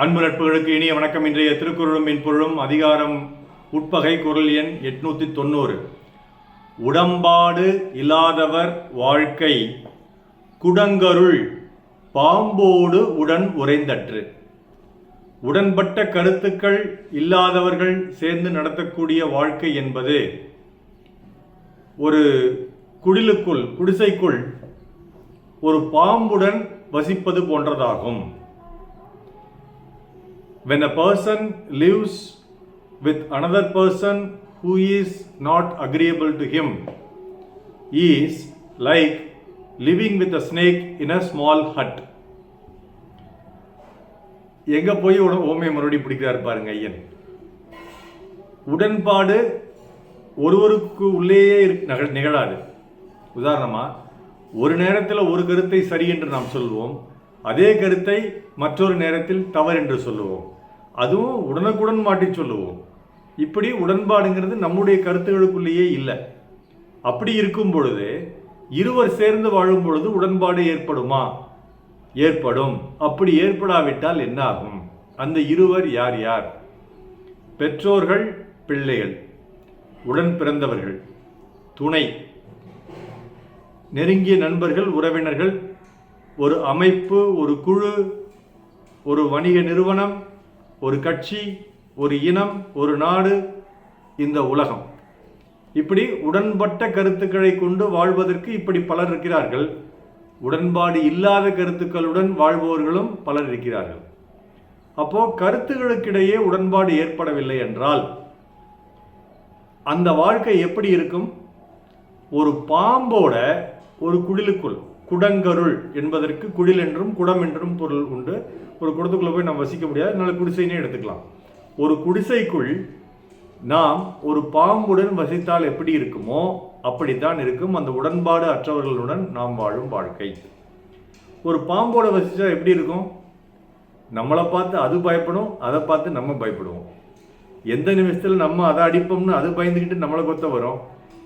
அன்பு நட்புகளுக்கு இனிய வணக்கம். இன்றைய திருக்குறளும் மென்பொருளும் அதிகாரம் உட்பகை குரல் எண் எட்நூற்றி தொண்ணூறு. உடம்பாடு இல்லாதவர் வாழ்க்கை குடங்கருள் பாம்போடு உடன் உறைந்தற்று. உடன்பட்ட கருத்துக்கள் இல்லாதவர்கள் சேர்ந்து நடத்தக்கூடிய வாழ்க்கை என்பது ஒரு குடிலுக்குள் குடிசைக்குள் ஒரு பாம்புடன் வசிப்பது போன்றதாகும். When a person lives with another person who is not agreeable to him is like living with a snake in a small hut. எங்க போய் ஓமையை மறுபடியும் பிடிக்கிறார் பாருங்க ஐயன். உடன்பாடு ஒருவருக்கு உள்ளேயே நிகழாது. உதாரணமா ஒரு நேரத்தில் ஒரு கருத்தை சரி என்று நாம் சொல்வோம் அதே கருத்தை மற்றொரு நேரத்தில் தவறு என்று சொல்லுவோம். அதுவும் உடனுக்குடன் மாட்டி சொல்லுவோம். இப்படி உடன்பாடுங்கிறது நம்முடைய கருத்துகளுக்குள்ளேயே இல்லை. அப்படி இருக்கும் பொழுது இருவர் சேர்ந்து வாழும் பொழுது உடன்பாடு ஏற்படுமா? ஏற்படும். அப்படி ஏற்படாவிட்டால் என்ன ஆகும் அந்த இருவர் யார் யார்? பெற்றோர்கள் பிள்ளைகள் உடன் பிறந்தவர்கள் துணை நெருங்கிய நண்பர்கள் உறவினர்கள் ஒரு அமைப்பு ஒரு குழு ஒரு வணிக நிறுவனம் ஒரு கட்சி ஒரு இனம் ஒரு நாடு இந்த உலகம். இப்படி உடன்பட்ட கருத்துக்களை கொண்டு வாழ்வதற்கு இப்படி பலர் இருக்கிறார்கள். உடன்பாடு இல்லாத கருத்துக்களுடன் வாழ்பவர்களும் பலர் இருக்கிறார்கள். அப்போ கருத்துகளுக்கிடையே உடன்பாடு ஏற்படவில்லை என்றால் அந்த வாழ்க்கை எப்படி இருக்கும்? ஒரு பாம்போட ஒரு குடிலுக்குள் குடங்கருள் என்பதற்கு குடில் என்றும் குடம் என்றும் பொருள் உண்டு. ஒரு குடத்துக்குள்ளே போய் நாம் வசிக்க முடியாது. அதனால குடிசைனே எடுத்துக்கலாம். ஒரு குடிசைக்குள் நாம் ஒரு பாம்புடன் வசித்தால் எப்படி இருக்குமோ அப்படித்தான் இருக்கும். அந்த உடன்பாடு அற்றவர்களுடன் நாம் வாழும் வாழ்க்கை. ஒரு பாம்போட வசித்தால் எப்படி இருக்கும்? நம்மளை பார்த்து அது பயப்படும் அதை பார்த்து நம்ம பயப்படுவோம். எந்த நிமிஷத்தில் நம்ம அதை அடிப்போம்னு அது பயந்துக்கிட்டு நம்மளை கொத்த வரும்.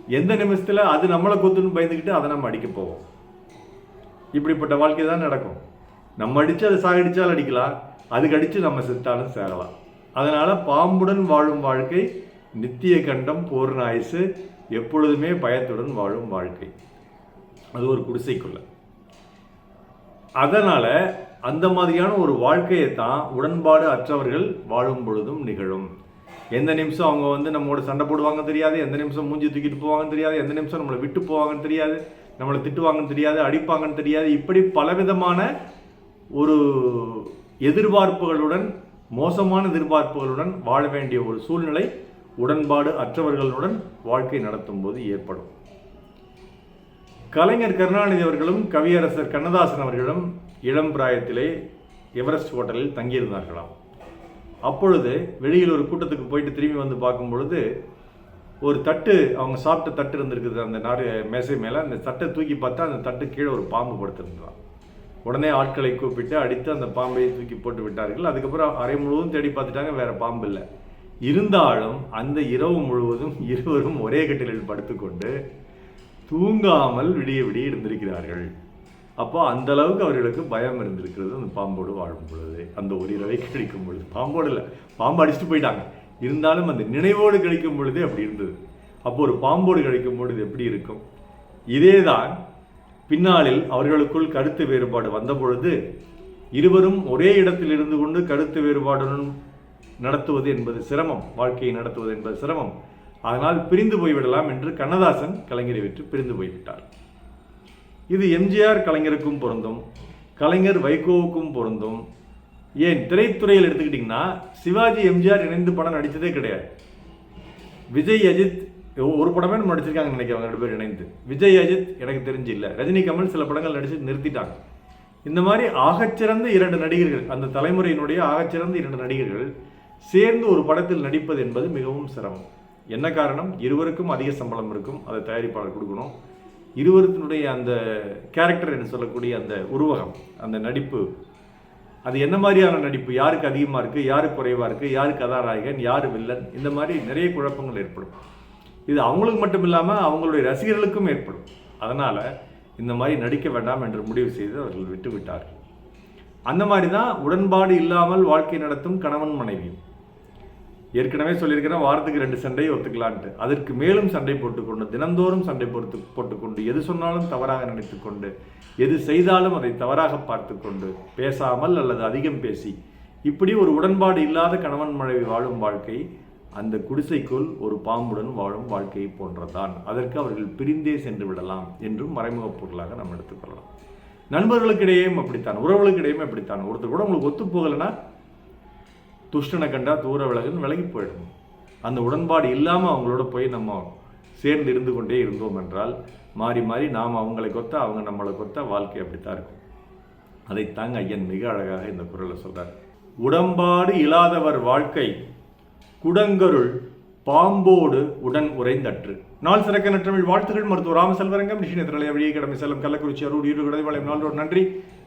எந்த நிமிஷத்தில் அது நம்மளை கொத்துன்னு பயந்துக்கிட்டு அதை நம்ம அடிக்க போவோம். இப்படிப்பட்ட வாழ்க்கை தான் நடக்கும். நம்ம அடித்து அதை சாகடிச்சால் அடிக்கலாம். அதுக்கு அடித்து நம்ம செத்தாலும் சேரலாம். அதனால் பாம்புடன் வாழும் வாழ்க்கை நித்திய கண்டம் பூர்ண ஆயுசு எப்பொழுதுமே பயத்துடன் வாழும் வாழ்க்கை. அது ஒரு குடிசைக்குள்ள. அதனால அந்த மாதிரியான ஒரு வாழ்க்கையை தான் உடன்பாடு அற்றவர்கள் வாழும் பொழுதும் நிகழும். எந்த நிமிஷம் அவங்க வந்து நம்மளோட சண்டை போடுவாங்க தெரியாது எந்த நிமிஷம் மூஞ்சி தூக்கிட்டு போவாங்கன்னு தெரியாது எந்த நிமிஷம் நம்மளை விட்டு போவாங்கன்னு தெரியாது. நம்மளை திட்டுவாங்கன்னு தெரியாது அடிப்பாங்கன்னு தெரியாது. இப்படி பலவிதமான ஒரு எதிர்பார்ப்புகளுடன் மோசமான எதிர்பார்ப்புகளுடன் வாழ வேண்டிய ஒரு சூழ்நிலை உடன்பாடு அற்றவர்களுடன் வாழ்க்கை நடத்தும் போது ஏற்படும். கலைஞர் கருணாநிதி அவர்களும் கவியரசர் கண்ணதாசன் அவர்களும் இளம் பிராயத்திலே எவரெஸ்ட் ஹோட்டலில் தங்கியிருந்தார்களாம். அப்பொழுது வெளியில் ஒரு கூட்டத்துக்கு போயிட்டு திரும்பி வந்து பார்க்கும் பொழுது ஒரு தட்டு அவங்க சாப்பிட்ட தட்டு இருந்திருக்குது அந்த நாடு மேசை மேலே. அந்த தட்டை தூக்கி பார்த்தா அந்த தட்டு கீழே ஒரு பாம்பு படுத்திருந்தான். உடனே ஆட்களை கூப்பிட்டு அடித்து அந்த பாம்பை தூக்கி போட்டு விட்டார்கள். அதுக்கப்புறம் அரை முழுவதும் தேடி பார்த்துட்டாங்க வேற பாம்பு இல்லை. இருந்தாலும் அந்த இரவு முழுவதும் இருவரும் ஒரே கட்டிலில் படுத்துக்கொண்டு தூங்காமல் விடிய விடிய இருந்திருக்கிறார்கள். அப்போ அந்த அளவுக்கு அவர்களுக்கு பயம் இருந்திருக்கிறது அந்த பாம்போடு வாழும் பொழுது. அந்த ஒரு இரவை கழிக்கும் பொழுது. பாம்போடு இல்லை பாம்பு அடிச்சுட்டு போயிட்டாங்க. இருந்தாலும் அந்த நினைவோடு கழிக்கும் பொழுதே அப்படி இருந்தது. அப்போ ஒரு பாம்போடு கழிக்கும் பொழுது எப்படி இருக்கும்? இதேதான் பின்னாளில் அவர்களுக்குள் கருத்து வேறுபாடு வந்த பொழுது இருவரும் ஒரே இடத்தில் இருந்து கொண்டு கருத்து வேறுபாடுடன் நடத்துவது என்பது சிரமம். வாழ்க்கையை நடத்துவது என்பது சிரமம். அதனால் பிரிந்து போய்விடலாம் என்று கண்ணதாசன் கலைஞரை விட்டு பிரிந்து போய்விட்டார். இது எம்ஜிஆர் கலைஞருக்கும் பொருந்தும். கலைஞர் வைகோவுக்கும் பொருந்தும். ஏன் திரைத்துறையில் எடுத்துக்கிட்டிங்கன்னா சிவாஜி எம்ஜிஆர் இணைந்து படம் நடித்ததே கிடையாது. விஜய் அஜித் ஒரு படமே நம்ம நடிச்சிருக்காங்க நினைக்கிறேன் ரெண்டு பேர் இணைந்து. விஜய் அஜித் எனக்கு தெரிஞ்சு இல்லை. ரஜினி கமல் சில படங்கள் நடித்து நிறுத்திட்டாங்க. இந்த மாதிரி ஆகச்சிறந்த இரண்டு நடிகர்கள் அந்த தலைமுறையினுடைய ஆகச்சிறந்த இரண்டு நடிகர்கள் சேர்ந்து ஒரு படத்தில் நடிப்பது என்பது மிகவும் சிரமம். என்ன காரணம்? இருவருக்கும் அதிக சம்பளம் இருக்கும். அதை தயாரிப்பாளர் கொடுக்கணும். இருவருத்தினுடைய அந்த கேரக்டர் என்று சொல்லக்கூடிய அந்த உருவகம் அந்த நடிப்பு அது என்ன மாதிரியான நடிப்பு? யாருக்கு அதிகமாக இருக்குது யாருக்கு குறைவாக இருக்குது யார் கதாநாயகன்? யார் வில்லன்? இந்த மாதிரி நிறைய குழப்பங்கள் ஏற்படும். இது அவங்களுக்கு மட்டும் இல்லாமல் அவங்களுடைய ரசிகர்களுக்கும் ஏற்படும். அதனால் இந்த மாதிரி நடிக்க வேண்டாம் என்று முடிவு செய்து அவர்கள் விட்டு விட்டார்கள் அந்த மாதிரி தான் உடன்பாடு இல்லாமல் வாழ்க்கை நடத்தும் கணவன் மனைவியும். ஏற்கனவே சொல்லியிருக்கிறேன் வாரத்துக்கு ரெண்டு சண்டை ஒத்துக்கலான்ட்டு. அதற்கு மேலும் சண்டை போட்டுக்கொண்டு தினந்தோறும் சண்டை போட்டு போட்டுக்கொண்டு எது சொன்னாலும் தவறாக நினைத்துக்கொண்டு எது செய்தாலும் அதை தவறாக பார்த்து கொண்டு பேசாமல் அல்லது அதிகம் பேசி இப்படி ஒரு உடன்பாடு இல்லாத கணவன் மனைவி வாழும் வாழ்க்கை அந்த குடிசைக்குள் ஒரு பாம்புடன் வாழும் வாழ்க்கையை போன்றதான் அதற்கு அவர்கள் பிரிந்தே சென்று விடலாம் என்றும் மறைமுக பொருளாக நாம் எடுத்துக்கொள்ளலாம். நண்பர்களுக்கிடையேயும் அப்படித்தான் உறவுகளுக்கிடையும் அப்படித்தான். ஒருத்தர் கூட உங்களுக்கு ஒத்து போகலைன்னா துஷ்டனை கண்டா தூர விலகுன்னு விலகி போயிடும் அந்த உடன்பாடு இல்லாமல் அவங்களோட போய் நம்ம சேர்ந்து இருந்து கொண்டே இருந்தோம் என்றால் மாறி மாறி நாம் அவங்களை கொத்த அவங்க நம்மளை கொத்த வாழ்க்கை அப்படித்தான் இருக்கும். அதைத்தாங்க ஐயன் மிக அழகாக இந்த குரலை சொல்கிறார் உடம்பாடு இல்லாதவர் வாழ்க்கை குடங்கருள் பாம்போடு உடன் உறைந்தற்று. நாள் சிறக்க நற்றமிழ் வாழ்த்துகள் மருத்துவ ராமசெல்வரங்கம் நிஷின திரளைய வழியை கடமை செல்லும் கள்ளக்குறிச்சி அரூர் ஈரோடு கடைவாளையம் நாளோடு நன்றி.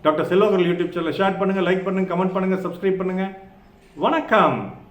டாக்டர் செல்வகர்கள் யூடியூப் சேனல் ஷேர் பண்ணுங்க லைக் பண்ணுங்கள் கமெண்ட் பண்ணுங்கள் சப்ஸ்கிரைப் பண்ணுங்கள் வணக்கம்.